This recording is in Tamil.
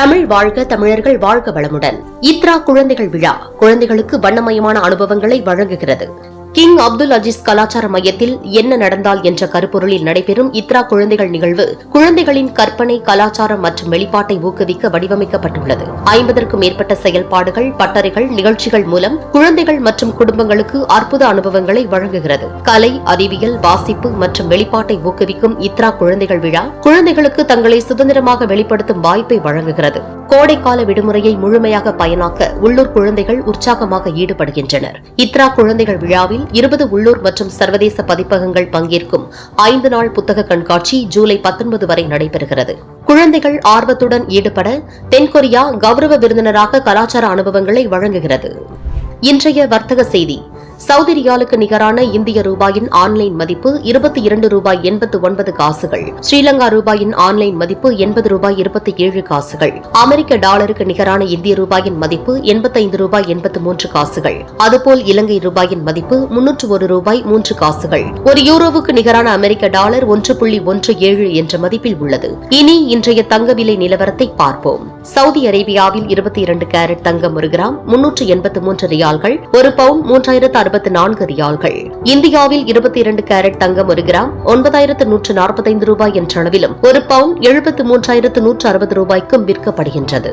தமிழ் வாழ்க தமிழர்கள் வாழ்க வளமுடன். இத்ரா குழந்தைகள் விழா குழந்தைகளுக்கு வண்ணமயமான அனுபவங்களை வழங்குகிறது. கிங் அப்துல் அஜீஸ் கலாச்சார மையத்தில் என்ன நடந்தால் என்ற கருப்பொருளில் நடைபெறும் இத்ரா குழந்தைகள் நிகழ்வு குழந்தைகளின் கற்பனை கலாச்சாரம் மற்றும் வெளிப்பாட்டை ஊக்குவிக்க வடிவமைக்கப்பட்டுள்ளது. ஐம்பதற்கும் மேற்பட்ட செயல்பாடுகள் பட்டறைகள் நிகழ்ச்சிகள் மூலம் குழந்தைகள் மற்றும் குடும்பங்களுக்கு அற்புத அனுபவங்களை வழங்குகிறது. கலை அறிவியல் வாசிப்பு மற்றும் வெளிப்பாட்டை ஊக்குவிக்கும் இத்ரா குழந்தைகள் விழா குழந்தைகளுக்கு தங்களை சுதந்திரமாக வெளிப்படுத்தும் வாய்ப்பை வழங்குகிறது. கோடைக்கால விடுமுறையை முழுமையாக பயனாக்க உள்ளூர் குழந்தைகள் உற்சாகமாக ஈடுபடுகின்றனர். இத்ரா குழந்தைகள் விழாவில் இருபது உள்ளூர் மற்றும் சர்வதேச பதிப்பகங்கள் பங்கேற்கும் ஐந்து நாள் புத்தக கண்காட்சி ஜூலை பத்தொன்பது வரை நடைபெறுகிறது. குழந்தைகள் ஆர்வத்துடன் ஈடுபட தென்கொரியா கௌரவ விருந்தினராக கலாச்சார அனுபவங்களை வழங்குகிறது. இன்றைய வர்த்தக செய்தி சவுதி ரியாலுக்கு நிகரான இந்திய ரூபாயின் ஆன்லைன் மதிப்பு இருபத்தி இரண்டு ரூபாய் எண்பத்து ஒன்பது காசுகள். ஸ்ரீலங்கா ரூபாயின் ஆன்லைன் மதிப்பு எண்பது ரூபாய் இருபத்தி ஏழு காசுகள். அமெரிக்க டாலருக்கு நிகரான இந்திய ரூபாயின் மதிப்பு எண்பத்தைந்து ரூபாய் எண்பத்து மூன்று காசுகள். அதுபோல் இலங்கை ரூபாயின் மதிப்பு முன்னூற்று ஒரு ரூபாய் மூன்று காசுகள். ஒரு யூரோவுக்கு நிகரான அமெரிக்க டாலர் ஒன்று புள்ளி ஒன்று ஏழு என்ற மதிப்பில் உள்ளது. இனி இன்றைய தங்க விலை நிலவரத்தை பார்ப்போம். சவுதி அரேபியாவில் இருபத்தி இரண்டு கேரட் தங்கம் ஒரு கிராம் முன்னூற்று எண்பத்து மூன்று ரியால்கள் ஒரு பவுன் மூன்றாயிரத்து அறுபத்தி நான்கு ரியால்கள். இந்தியாவில் இருபத்தி இரண்டு கேரட் தங்கம் ஒரு கிராம் ஒன்பதாயிரத்து நூற்று நாற்பத்தைந்து ரூபாய் என்ற அளவிலும் ஒரு பவுன் எழுபத்து மூன்றாயிரத்து நூற்று அறுபது ரூபாய்க்கும் விற்கப்படுகின்றது.